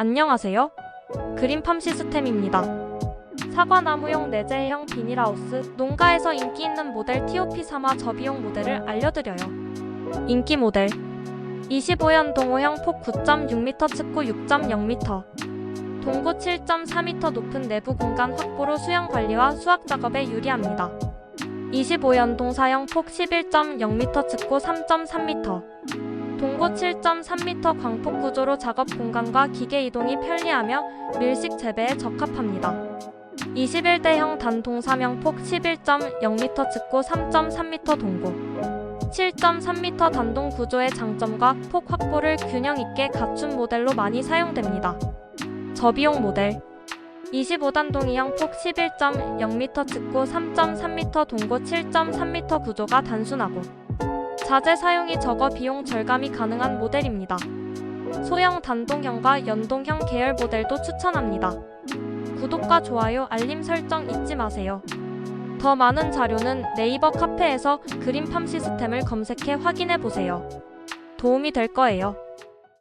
안녕하세요. 그린팜 시스템입니다. 사과나무용 내재형 비닐하우스 농가에서 인기 있는 모델 TOP3화 저비용 모델을 알려드려요. 인기 모델 25연 동호형 폭 9.6m 측고 6.0m 동고 7.4m 높은 내부 공간 확보로 수영 관리와 수확 작업에 유리합니다. 25연 동사형 폭 11.0m 측고 3.3m 동고 7.3m 광폭 구조로 작업 공간과 기계 이동이 편리하며 밀식 재배에 적합합니다. 21대형 단동사명 폭 11.0m 측고 3.3m 동고 7.3m 단동 구조의 장점과 폭 확보를 균형 있게 갖춘 모델로 많이 사용됩니다. 저비용 모델 25단동이형 폭 11.0m 측고 3.3m 동고 7.3m 구조가 단순하고 자재 사용이 적어 비용 절감이 가능한 모델입니다. 소형 단동형과 연동형 계열 모델도 추천합니다. 구독과 좋아요, 알림 설정 잊지 마세요. 더 많은 자료는 네이버 카페에서 그린팜 시스템을 검색해 확인해 보세요. 도움이 될 거예요.